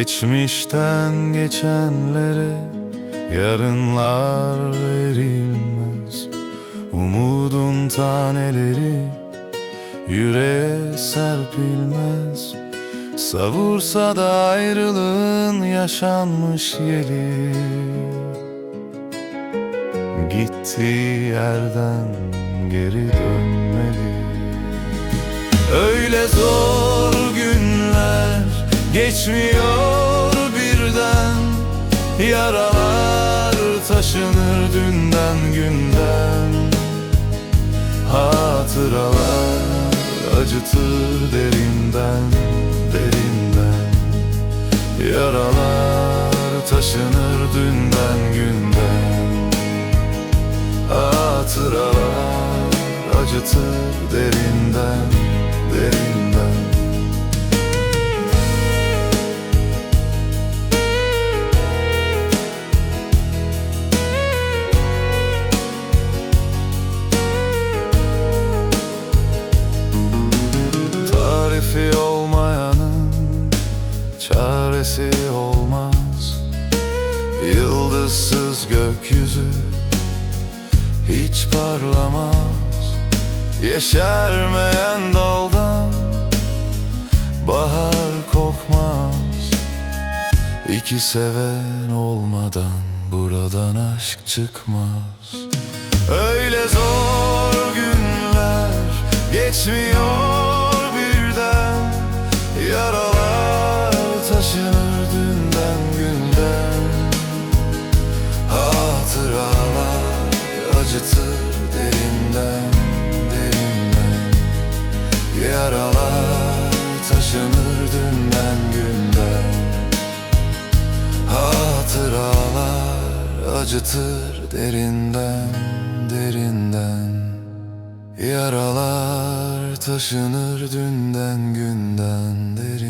Geçmişten geçenlere yarınlar verilmez. Umudun taneleri yüreğe serpilmez. Savursa da ayrılığın yaşanmış yeri. Gittiği yerden geri dönmeli. Öyle zor günler geçmiyor Yaralar taşınır dünden günden. Hatıralar acıtır derinden derinden. Yaralar taşınır dünden günden. Hatıralar acıtır derinden derinden Yıldızsız gökyüzü hiç parlamaz. Yeşermeyen daldan bahar kokmaz. İki seven olmadan buradan aşk çıkmaz. Öyle zor günler geçmiyor Hatıralar acıtır derinden derinden. Yaralar taşınır dünden günden. Hatıralar acıtır derinden derinden. Yaralar taşınır dünden günden derinden